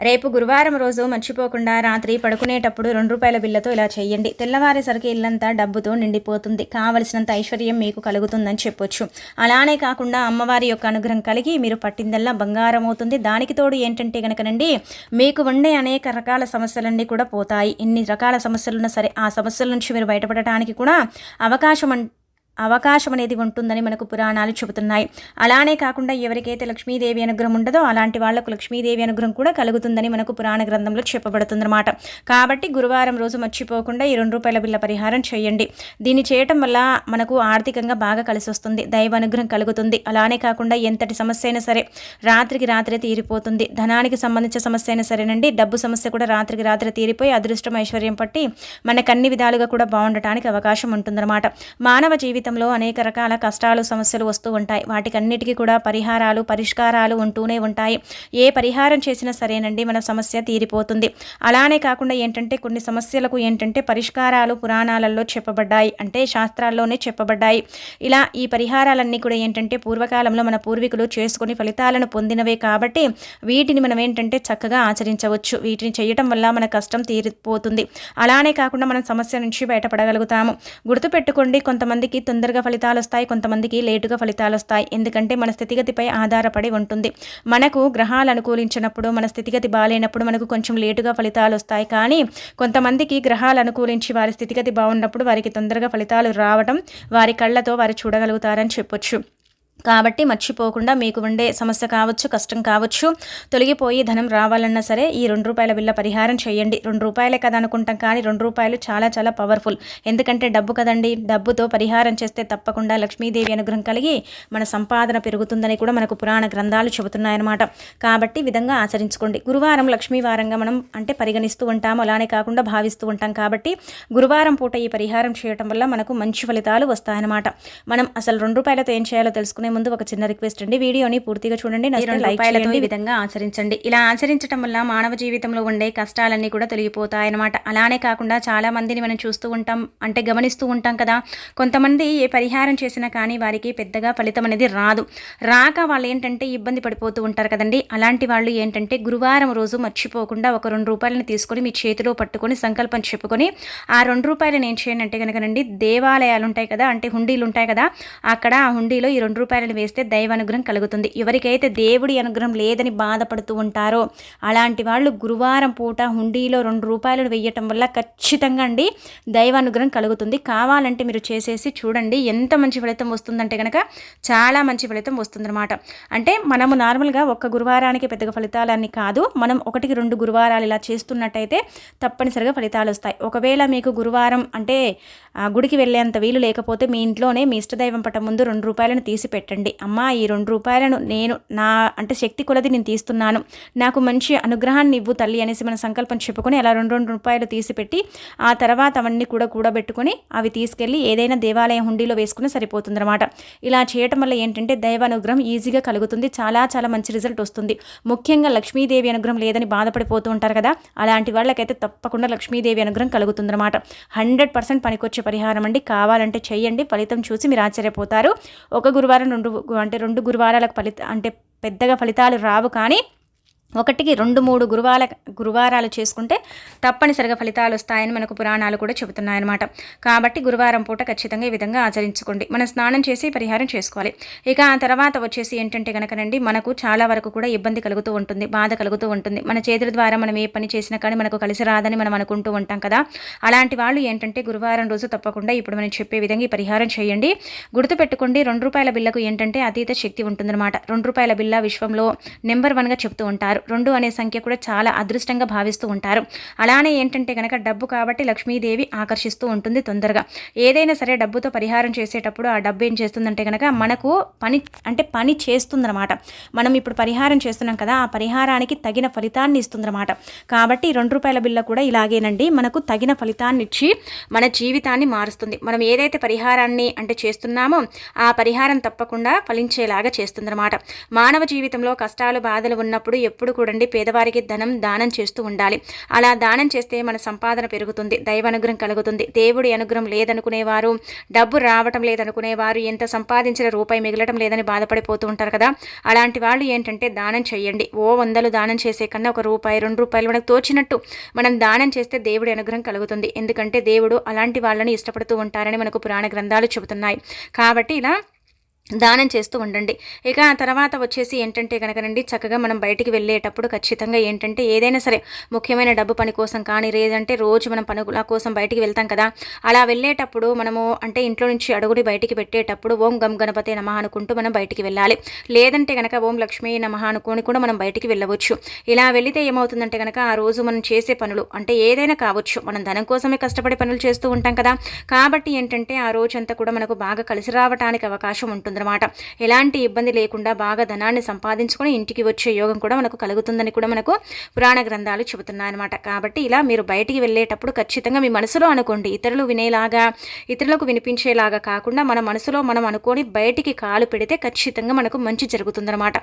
రేపు గురువారం రోజు మర్చిపోకుండా రాత్రి పడుకునేటప్పుడు రెండు రూపాయల బిల్లతో ఇలా చేయండి. తెల్లవారేసరికి ఇల్లంతా డబ్బుతో నిండిపోతుంది. కావలసినంత ఐశ్వర్యం మీకు కలుగుతుందని చెప్పొచ్చు. అలానే కాకుండా అమ్మవారి యొక్క అనుగ్రహం కలిగి మీరు పట్టిందల్లా బంగారం అవుతుంది. దానికి తోడు ఏంటంటే కనుకనండి మీకు ఉండే అనేక రకాల సమస్యలన్నీ కూడా పోతాయి. ఇన్ని రకాల సమస్యలున్నా సరే ఆ సమస్యల నుంచి మీరు బయటపడటానికి కూడా అవకాశం అవకాశం అనేది ఉంటుందని మనకు పురాణాలు చెబుతున్నాయి. అలానే కాకుండా ఎవరికైతే లక్ష్మీదేవి అనుగ్రహం ఉండదో అలాంటి వాళ్ళకు లక్ష్మీదేవి అనుగ్రహం కూడా కలుగుతుందని మనకు పురాణ గ్రంథంలో చెప్పబడుతుందన్నమాట. కాబట్టి గురువారం రోజు మర్చిపోకుండా ఈ రెండు రూపాయల బిల్ల పరిహారం చేయండి. దీన్ని చేయటం వల్ల మనకు ఆర్థికంగా బాగా కలిసి వస్తుంది. దైవ అనుగ్రహం కలుగుతుంది. అలానే కాకుండా ఎంతటి సమస్య అయినా సరే రాత్రికి రాత్రే తీరిపోతుంది. ధనానికి సంబంధించిన సమస్య అయినా సరేనండి. డబ్బు సమస్య కూడా రాత్రికి రాత్రి తీరిపోయి అదృష్టం ఐశ్వర్యం పట్టి మనకు అన్ని విధాలుగా కూడా బాగుండటానికి అవకాశం ఉంటుందన్నమాట. మానవ జీవితం జీవితంలో అనేక రకాల కష్టాలు సమస్యలు వస్తూ ఉంటాయి. వాటికన్నిటికీ కూడా పరిహారాలు పరిష్కారాలు ఉంటూనే ఉంటాయి. ఏ పరిహారం చేసినా సరేనండి మన సమస్య తీరిపోతుంది. అలానే కాకుండా ఏంటంటే కొన్ని సమస్యలకు ఏంటంటే పరిష్కారాలు పురాణాలలో చెప్పబడ్డాయి. అంటే శాస్త్రాల్లోనే చెప్పబడ్డాయి. ఇలా ఈ పరిహారాలన్నీ కూడా ఏంటంటే పూర్వకాలంలో మన పూర్వీకులు చేసుకుని ఫలితాలను పొందినవే కాబట్టి వీటిని మనం ఏంటంటే చక్కగా ఆచరించవచ్చు. వీటిని చేయటం వల్ల మన కష్టం తీరిపోతుంది. అలానే కాకుండా మనం సమస్య నుంచి బయటపడగలుగుతాము. గుర్తుపెట్టుకోండి కొంతమందికి తొందరగా ఫలితాలు వస్తాయి కొంతమందికి లేటుగా ఫలితాలు వస్తాయి. ఎందుకంటే మన స్థితిగతిపై ఆధారపడి ఉంటుంది. మనకు గ్రహాలు అనుకూలించినప్పుడు మన స్థితిగతి బాగాలేనప్పుడు మనకు కొంచెం లేటుగా ఫలితాలు వస్తాయి. కానీ కొంతమందికి గ్రహాలు అనుకూలించి వారి స్థితిగతి బాగున్నప్పుడు వారికి తొందరగా ఫలితాలు రావడం వారి కళ్ళతో వారు చూడగలుగుతారని చెప్పొచ్చు. కాబట్టి మర్చిపోకుండా మీకు ఉండే సమస్య కావచ్చు కష్టం కావచ్చు తొలగిపోయి ధనం రావాలన్నా సరే ఈ రెండు రూపాయల బిల్ల పరిహారం చేయండి. రెండు రూపాయలే కదా అనుకుంటాం కానీ రెండు రూపాయలు చాలా చాలా పవర్ఫుల్ ఎందుకంటే డబ్బు కదండి డబ్బుతో పరిహారం చేస్తే తప్పకుండా లక్ష్మీదేవి అనుగ్రహం కలిగి మన సంపాదన పెరుగుతుందని కూడా మనకు పురాణ గ్రంథాలు చెబుతున్నాయన్నమాట. కాబట్టి విధంగా ఆచరించుకోండి. గురువారం లక్ష్మీవారంగా మనం అంటే పరిగణిస్తూ ఉంటాము. అలానే కాకుండా భావిస్తూ ఉంటాం కాబట్టి గురువారం పూట ఈ పరిహారం చేయటం వల్ల మనకు మంచి ఫలితాలు వస్తాయన్నమాట. మనం అసలు రెండు రూపాయలతో ఏం చేయాలో తెలుసుకునే ముందు ఒక చిన్న రిక్వెస్ట్ అండి. వీడియోని పూర్తిగా చూడండి రూపాయలతో ఈ విధంగా ఆచరించండి. ఇలా ఆచరించడం వల్ల మానవ జీవితంలో ఉండే కష్టాలన్నీ కూడా తొలగిపోతాయన్నమాట. అలానే కాకుండా చాలా మందిని మనం చూస్తూ ఉంటాం అంటే గమనిస్తూ ఉంటాం కదా. కొంతమంది ఏ పరిహారం చేసినా కానీ వారికి పెద్దగా ఫలితం అనేది రాదు. రాక వాళ్ళు ఏంటంటే ఇబ్బంది పడిపోతూ ఉంటారు కదండి. అలాంటి వాళ్ళు ఏంటంటే గురువారం రోజు మర్చిపోకుండా ఒక రెండు రూపాయలని తీసుకొని మీ చేతిలో పట్టుకొని సంకల్పం చెప్పుకొని ఆ రెండు రూపాయలు నేను చేయండి అంటే కనుకనండి దేవాలయాలు ఉంటాయి కదా అంటే హుండీలు ఉంటాయి కదా అక్కడ ఆ హుండీలో ఈ రెండు రూపాయలు రూపాయలు వేస్తే దైవ అనుగ్రహం కలుగుతుంది. ఎవరికైతే దేవుడి అనుగ్రహం లేదని బాధపడుతూ ఉంటారో అలాంటి వాళ్ళు గురువారం పూట హుండీలో రెండు రూపాయలు వేయటం వల్ల ఖచ్చితంగా అండి దైవ అనుగ్రహం కలుగుతుంది. కావాలంటే మీరు చేసేసి చూడండి ఎంత మంచి ఫలితం వస్తుందంటే కనుక చాలా మంచి ఫలితం వస్తుందన్నమాట. అంటే మనము నార్మల్గా ఒక్క గురువారానికి పెద్దగా ఫలితాలన్నీ కాదు మనం ఒకటికి రెండు గురువారాలు ఇలా చేస్తున్నట్టయితే తప్పనిసరిగా ఫలితాలు వస్తాయి. ఒకవేళ మీకు గురువారం అంటే గుడికి వెళ్ళేంత వీలు లేకపోతే మీ ఇంట్లోనే మీ ఇష్టదైవం పట ముందు రెండు రూపాయలను తీసి పెట్టండి. పెట్టండి అమ్మా ఈ రెండు రూపాయలను నేను నా అంటే శక్తి కొలది నేను తీస్తున్నాను. నాకు మంచి అనుగ్రహాన్ని ఇవ్వు తల్లి అనేసి మన సంకల్పం చెప్పుకొని అలా రెండు రెండు రూపాయలు తీసిపెట్టి ఆ తర్వాత అవన్నీ కూడా కూడబెట్టుకొని అవి తీసుకెళ్ళి ఏదైనా దేవాలయం హుండీలో వేసుకుని సరిపోతుందన్నమాట. ఇలా చేయటం వల్ల ఏంటంటే దైవ అనుగ్రహం ఈజీగా కలుగుతుంది. చాలా చాలా మంచి రిజల్ట్ వస్తుంది. ముఖ్యంగా లక్ష్మీదేవి అనుగ్రహం లేదని బాధపడిపోతూ ఉంటారు కదా అలాంటి వాళ్ళకైతే తప్పకుండా లక్ష్మీదేవి అనుగ్రహం కలుగుతుందన్నమాట. హండ్రెడ్ పర్సెంట్ పనికొచ్చే పరిహారం అండి. కావాలంటే చేయండి ఫలితం చూసి మీరు ఆశ్చర్యపోతారు. ఒక గురువారం రెండు అంటే రెండు గురువారాలకు ఫలిత అంటే పెద్దగా ఫలితాలు రావు కానీ ఒకటికి రెండు మూడు గురువాల గురువారాలు చేసుకుంటే తప్పనిసరిగా ఫలితాలు వస్తాయని మనకు పురాణాలు కూడా చెబుతున్నాయన్నమాట. కాబట్టి గురువారం పూట ఖచ్చితంగా ఈ విధంగా ఆచరించుకోండి. మనం స్నానం చేసి పరిహారం చేసుకోవాలి. ఇక ఆ తర్వాత వచ్చేసి ఏంటంటే కనుకనండి మనకు చాలా వరకు కూడా ఇబ్బంది కలుగుతూ ఉంటుంది బాధ కలుగుతూ ఉంటుంది. మన చేతుల ద్వారా మనం ఏ పని చేసినా కానీ మనకు కలిసి రాదని మనం అనుకుంటూ ఉంటాం కదా. అలాంటి వాళ్ళు ఏంటంటే గురువారం రోజు తప్పకుండా ఇప్పుడు మనం చెప్పే విధంగా ఈ పరిహారం చేయండి. గుర్తుపెట్టుకోండి రెండు రూపాయల బిల్లకు ఏంటంటే అతీత శక్తి ఉంటుందన్నమాట. రెండు రూపాయల బిల్ల విశ్వంలో నెంబర్ వన్గా చెప్తూ ఉంటారు. రెండు అనే సంఖ్య కూడా చాలా అదృష్టంగా భావిస్తూ ఉంటారు. అలానే ఏంటంటే కనుక డబ్బు కాబట్టి లక్ష్మీదేవి ఆకర్షిస్తూ ఉంటుంది తొందరగా. ఏదైనా సరే డబ్బుతో పరిహారం చేసేటప్పుడు ఆ డబ్బు ఏం చేస్తుందంటే కనుక మనకు పని అంటే పని చేస్తుందన్నమాట. మనం ఇప్పుడు పరిహారం చేస్తున్నాం కదా ఆ పరిహారానికి తగిన ఫలితాన్ని ఇస్తుందన్నమాట. కాబట్టి రెండు రూపాయల బిల్ల కూడా ఇలాగేనండి. మనకు తగిన ఫలితాన్ని ఇచ్చి మన జీవితాన్ని మారుస్తుంది. మనం ఏదైతే పరిహారాన్ని అంటే చేస్తున్నామో ఆ పరిహారం తప్పకుండా ఫలించేలాగా చేస్తుందన్నమాట. మానవ జీవితంలో కష్టాలు బాధలు ఉన్నప్పుడు ఎప్పుడు కూడండి పేదవారికి ధనం దానం చేస్తూ ఉండాలి. అలా దానం చేస్తే మన సంపాదన పెరుగుతుంది దైవ అనుగ్రహం కలుగుతుంది. దేవుడి అనుగ్రహం లేదనుకునేవారు డబ్బు రావటం లేదనుకునేవారు ఎంత సంపాదించిన రూపాయి మిగలటం లేదని బాధపడిపోతూ ఉంటారు కదా. అలాంటి వాళ్ళు ఏంటంటే దానం చేయండి. ఓ వందలు దానం చేసే కన్నా ఒక రూపాయి రెండు రూపాయలు మనకు తోచినట్టు మనం దానం చేస్తే దేవుడి అనుగ్రహం కలుగుతుంది. ఎందుకంటే దేవుడు అలాంటి వాళ్ళని ఇష్టపడుతూ ఉంటారని మనకు పురాణ గ్రంథాలు చెబుతున్నాయి. కాబట్టి ఇలా దానం చేస్తూ ఉండండి. ఇక ఆ తర్వాత వచ్చేసి ఏంటంటే కనుకనండి చక్కగా మనం బయటికి వెళ్ళేటప్పుడు ఖచ్చితంగా ఏంటంటే ఏదైనా సరే ముఖ్యమైన డబ్బు పని కోసం కానీ లేదంటే రోజు మనం పనుల కోసం బయటికి వెళ్తాం కదా అలా వెళ్ళేటప్పుడు మనము అంటే ఇంట్లో నుంచి అడుగుడి బయటికి పెట్టేటప్పుడు ఓం గమ్ గణపతి నమ అనుకుంటూ మనం బయటికి వెళ్ళాలి. లేదంటే కనుక ఓం లక్ష్మీ నమ అనుకుని కూడా మనం బయటికి వెళ్ళవచ్చు. ఇలా వెళితే ఏమవుతుందంటే కనుక ఆ రోజు మనం చేసే పనులు అంటే ఏదైనా కావచ్చు. మనం ధనం కోసమే కష్టపడి పనులు చేస్తూ ఉంటాం కదా కాబట్టి ఏంటంటే ఆ రోజంతా కూడా మనకు బాగా కలిసి రావడానికి అవకాశం ఉంటుంది. ఉంటుందన్నమాట ఎలాంటి ఇబ్బంది లేకుండా బాగా ధనాన్ని సంపాదించుకొని ఇంటికి వచ్చే యోగం కూడా మనకు కలుగుతుందని కూడా మనకు పురాణ గ్రంథాలు చెబుతున్నాయన్నమాట. కాబట్టి ఇలా మీరు బయటికి వెళ్ళేటప్పుడు ఖచ్చితంగా మీ మనసులో అనుకోండి. ఇతరులు వినేలాగా ఇతరులకు వినిపించేలాగా కాకుండా మన మనసులో మనం అనుకొని బయటికి కాలు పెడితే ఖచ్చితంగా మనకు మంచి జరుగుతుందన్నమాట.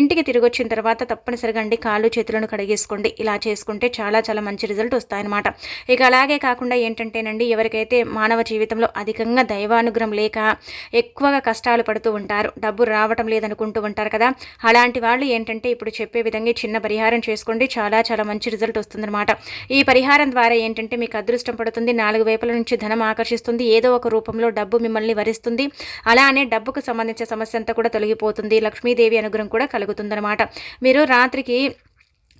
ఇంటికి తిరిగి వచ్చిన తర్వాత తప్పనిసరిగా అండి కాళ్ళు చేతులను కడిగేసుకోండి. ఇలా చేసుకుంటే చాలా చాలా మంచి రిజల్ట్ వస్తాయన్నమాట. ఇక అలాగే కాకుండా ఏంటంటేనండి ఎవరికైతే మానవ జీవితంలో అధికంగా దైవానుగ్రహం లేక ఎక్కువగా కష్టాలు పడుతూ బాధపడుతూ ఉంటారు. డబ్బు రావటం లేదనుకుంటూ ఉంటారు కదా. అలాంటి వాళ్ళు ఏంటంటే ఇప్పుడు చెప్పే విధంగా చిన్న పరిహారం చేసుకోండి. చాలా చాలా మంచి రిజల్ట్ వస్తుందన్నమాట. ఈ పరిహారం ద్వారా ఏంటంటే మీకు అదృష్టం పడుతుంది. నాలుగు వైపుల నుంచి ధనం ఆకర్షిస్తుంది. ఏదో ఒక రూపంలో డబ్బు మిమ్మల్ని వరిస్తుంది. అలానే డబ్బుకు సంబంధించిన సమస్య అంతా కూడా తొలగిపోతుంది. లక్ష్మీదేవి అనుగ్రహం కూడా కలుగుతుందన్నమాట. మీరు రాత్రికి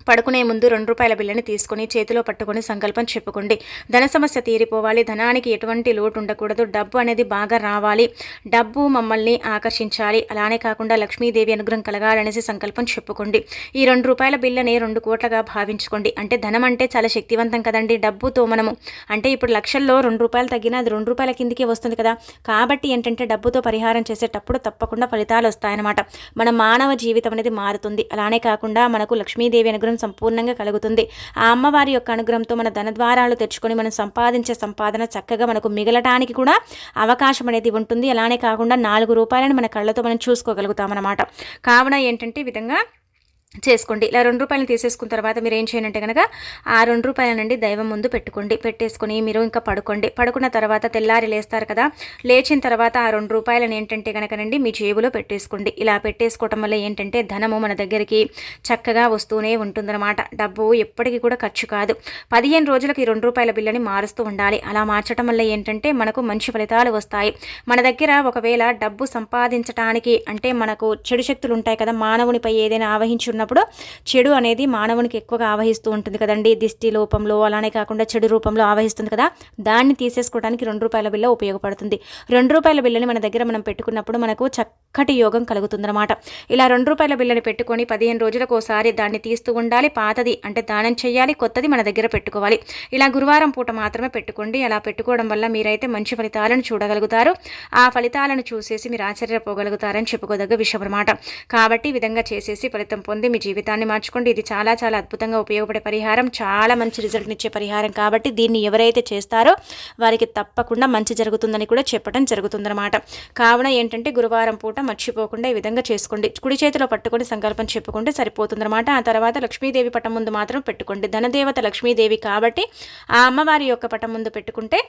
పడుకునే ముందు రెండు రూపాయల బిల్లని తీసుకుని చేతిలో పట్టుకుని సంకల్పం చెప్పుకోండి. ధన సమస్య తీరిపోవాలి. ధనానికి ఎటువంటి లోటు ఉండకూడదు. డబ్బు అనేది బాగా రావాలి. డబ్బు మమ్మల్ని ఆకర్షించాలి. అలానే కాకుండా లక్ష్మీదేవి అనుగ్రహం కలగాలనేసి సంకల్పం చెప్పుకోండి. ఈ రెండు రూపాయల బిల్లని రెండు కోట్లగా భావించుకోండి. అంటే ధనం అంటే చాలా శక్తివంతం కదండి. డబ్బుతో మనము అంటే ఇప్పుడు లక్షల్లో రెండు రూపాయలు తగ్గినా అది రెండు రూపాయల కిందికే వస్తుంది కదా. కాబట్టి ఏంటంటే డబ్బుతో పరిహారం చేసేటప్పుడు తప్పకుండా ఫలితాలు వస్తాయన్నమాట. మన మానవ జీవితం అనేది మారుతుంది. అలానే కాకుండా మనకు లక్ష్మీదేవి అనుగ్రహం సంపూర్ణంగా కలుగుతుంది. ఆ అమ్మవారి యొక్క అనుగ్రహంతో మన ధనద్వారాలు తెచ్చుకొని మనం సంపాదించే సంపాదన చక్కగా మనకు మిగలటానికి కూడా అవకాశం అనేది ఉంటుంది. అలానే కాకుండా నాలుగు రూపాయలను మన కళ్ళతో మనం చూసుకోగలుగుతామన్నమాట. కావున ఏంటంటే విధంగా చేసుకోండి. ఇలా రెండు రూపాయలు తీసేసుకున్న తర్వాత మీరు ఏం చేయండి కనుక ఆ రెండు రూపాయలనండి దైవం ముందు పెట్టుకోండి. పెట్టేసుకొని మీరు ఇంకా పడుకోండి. పడుకున్న తర్వాత తెల్లారి లేస్తారు కదా లేచిన తర్వాత ఆ రెండు రూపాయలను ఏంటంటే కనుకనండి మీ జేబులో పెట్టేసుకోండి. ఇలా పెట్టేసుకోవటం వల్ల ఏంటంటే ధనము మన దగ్గరికి చక్కగా వస్తూనే ఉంటుందన్నమాట. డబ్బు ఎప్పటికీ కూడా ఖర్చు కాదు. పదిహేను రోజులకి రెండు రూపాయల బిల్లని మారుస్తూ ఉండాలి. అలా మార్చడం వల్ల ఏంటంటే మనకు మంచి ఫలితాలు వస్తాయి. మన దగ్గర ఒకవేళ డబ్బు సంపాదించడానికి అంటే మనకు చెడు శక్తులు ఉంటాయి కదా మానవునిపై ఏదైనా ఆవహించు ఉన్నప్పుడు చెడు అనేది మానవునికి ఎక్కువగా ఆవహిస్తూ ఉంటుంది కదండి. దిష్టి లోపంలో అలానే కాకుండా చెడు రూపంలో ఆవహిస్తుంది కదా. దాన్ని తీసేసుకోవడానికి రెండు రూపాయల బిల్ల ఉపయోగపడుతుంది. రెండు రూపాయల బిల్లని మన దగ్గర మనం పెట్టుకున్నప్పుడు మనకు చక్కటి యోగం కలుగుతుందన్నమాట. ఇలా రెండు రూపాయల బిల్లని పెట్టుకొని పదిహేను రోజులకు ఒకసారి దాన్ని తీస్తూ ఉండాలి. పాతది అంటే దానం చేయాలి కొత్తది మన దగ్గర పెట్టుకోవాలి. ఇలా గురువారం పూట మాత్రమే పెట్టుకోండి. అలా పెట్టుకోవడం వల్ల మీరైతే మంచి ఫలితాలను చూడగలుగుతారు. ఆ ఫలితాలను చూసేసి మీరు ఆశ్చర్యపోగలుగుతారని చెప్పుకోదగ్గ విషయం అనమాట కాబట్టి ఈ విధంగా చేసేసి ఫలితం పొంది మీ జీవితాన్ని మార్చుకోండి. ఇది చాలా చాలా అద్భుతంగా ఉపయోగపడే పరిహారం. చాలా మంచి రిజల్ట్ని ఇచ్చే పరిహారం కాబట్టి దీన్ని ఎవరైతే చేస్తారో వారికి తప్పకుండా మంచి జరుగుతుందని కూడా చెప్పడం జరుగుతుందన్నమాట. కావున ఏంటంటే గురువారం పూట మర్చిపోకుండా ఈ విధంగా చేసుకోండి. కుడి చేతిలో పట్టుకొని సంకల్పం చెప్పుకుంటే సరిపోతుందన్నమాట. ఆ తర్వాత లక్ష్మీదేవి పటం ముందు మాత్రం పెట్టుకోండి. ధనదేవత లక్ష్మీదేవి కాబట్టి ఆ అమ్మవారి యొక్క పటం ముందు పెట్టుకుంటే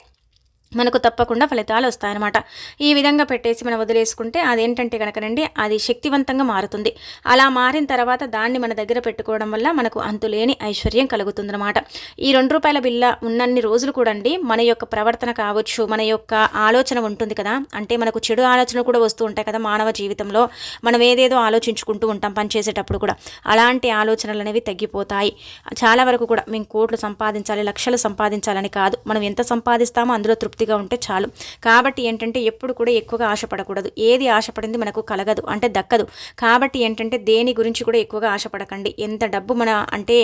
మనకు తప్పకుండా ఫలితాలు వస్తాయన్నమాట. ఈ విధంగా పెట్టేసి మనం వదిలేసుకుంటే అదేంటంటే కనుకనండి అది శక్తివంతంగా మారుతుంది. అలా మారిన తర్వాత దాన్ని మన దగ్గర పెట్టుకోవడం వల్ల మనకు అంతులేని ఐశ్వర్యం కలుగుతుందన్నమాట. ఈ రెండు రూపాయల బిల్ల ఉన్నన్ని రోజులు కూడా అండి మన యొక్క ప్రవర్తన కావచ్చు మన యొక్క ఆలోచన ఉంటుంది కదా. అంటే మనకు చెడు ఆలోచనలు కూడా వస్తూ ఉంటాయి కదా మానవ జీవితంలో. మనం ఏదేదో ఆలోచించుకుంటూ ఉంటాం పనిచేసేటప్పుడు కూడా. అలాంటి ఆలోచనలు అనేవి తగ్గిపోతాయి. చాలా వరకు కూడా మేము కోట్లు సంపాదించాలి లక్షలు సంపాదించాలని కాదు. మనం ఎంత సంపాదిస్తామో అందులో తృప్తి తృప్తిగా ఉంటే చాలు. కాబట్టి ఏంటంటే ఎప్పుడు కూడా ఎక్కువగా ఆశపడకూడదు. ఏది ఆశపడింది మనకు కలగదు అంటే దక్కదు. కాబట్టి ఏంటంటే దేని గురించి కూడా ఎక్కువగా ఆశపడకండి. ఎంత డబ్బు మన అంటే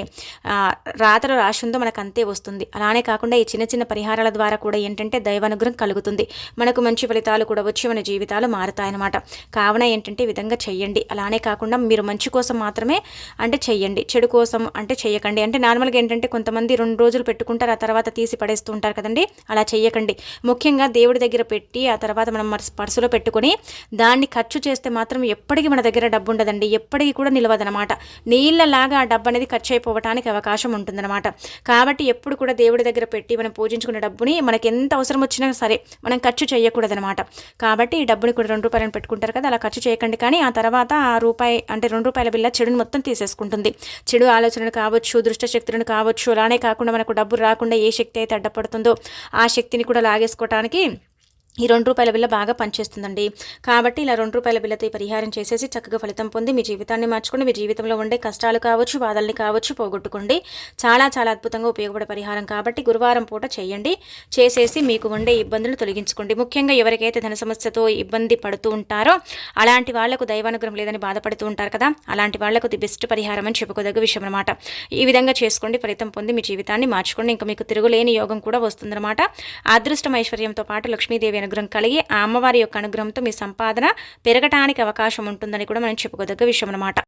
రాతలో రాసి ఉందో మనకు అంతే వస్తుంది. అలానే కాకుండా ఈ చిన్న చిన్న పరిహారాల ద్వారా కూడా ఏంటంటే దైవానుగ్రహం కలుగుతుంది. మనకు మంచి ఫలితాలు కూడా వచ్చి మన జీవితాలు మారుతాయన్నమాట. కావున ఏంటంటే విధంగా చెయ్యండి. అలానే కాకుండా మీరు మంచి కోసం మాత్రమే అంటే చెయ్యండి. చెడు కోసం అంటే చెయ్యకండి. అంటే నార్మల్గా ఏంటంటే కొంతమంది రెండు రోజులు పెట్టుకుంటారు ఆ తర్వాత తీసి పడేస్తూ ఉంటారు కదండి. అలా చెయ్యకండి. ముఖ్యంగా దేవుడి దగ్గర పెట్టి ఆ తర్వాత మనం పర్సులో పెట్టుకొని దాన్ని ఖర్చు చేస్తే మాత్రం ఎప్పటికీ మన దగ్గర డబ్బు ఉండదండి. ఎప్పటికీ కూడా నిలవదనమాట నీళ్ళలాగా ఆ డబ్బు అనేది ఖర్చు అయిపోవడానికి అవకాశం ఉంటుందన్నమాట. కాబట్టి ఎప్పుడు కూడా దేవుడి దగ్గర పెట్టి మనం పూజించుకునే డబ్బుని మనకి ఎంత అవసరం వచ్చినా సరే మనం ఖర్చు చేయకూడదనమాట కాబట్టి ఈ డబ్బుని కూడా రెండు రూపాయలను పెట్టుకుంటారు కదా అలా ఖర్చు చేయకండి. కానీ ఆ తర్వాత ఆ రూపాయి అంటే రెండు రూపాయల బిల్ల చెడుని మొత్తం తీసేసుకుంటుంది. చెడు ఆలోచనలు కావచ్చు దుష్ట శక్తులను కావచ్చు అలానే కాకుండా మనకు డబ్బు రాకుండా ఏ శక్తి అయితే అడ్డపడుతుందో ఆ శక్తిని కూడా లాగేసుకోవటానికి ఈ రెండు రూపాయల బిల్ల బాగా పనిచేస్తుందండి. కాబట్టి ఇలా రెండు రూపాయల బిల్లతో ఈ పరిహారం చేసేసి చక్కగా ఫలితం పొంది మీ జీవితాన్ని మార్చుకోండి. మీ జీవితంలో ఉండే కష్టాలు కావచ్చు బాధల్ని కావచ్చు పోగొట్టుకోండి. చాలా చాలా అద్భుతంగా ఉపయోగపడే పరిహారం కాబట్టి గురువారం పూట చేయండి. చేసేసి మీకు ఉండే ఇబ్బందులు తొలగించుకోండి. ముఖ్యంగా ఎవరికైతే ధన సమస్యతో ఇబ్బంది పడుతూ ఉంటారో అలాంటి వాళ్ళకు దైవానుగ్రహం లేదని బాధపడుతూ ఉంటారు కదా అలాంటి వాళ్ళకు ది బెస్ట్ పరిహారం అని చెప్పుకోదగ్గ విషయం అనమాట ఈ విధంగా చేసుకోండి. ఫలితం పొంది మీ జీవితాన్ని మార్చుకోండి. ఇంకా మీకు తిరుగులేని యోగం కూడా వస్తుందన్నమాట. అదృష్టం ఐశ్వర్యంతో పాటు లక్ష్మీదేవి అనుగ్రహం కలిగి ఆ అమ్మవారి యొక్క అనుగ్రహంతో మీ సంపాదన పెరగటానికి అవకాశం ఉంటుందని కూడా మనం చెప్పుకోదగ్గ విషయం అనమాట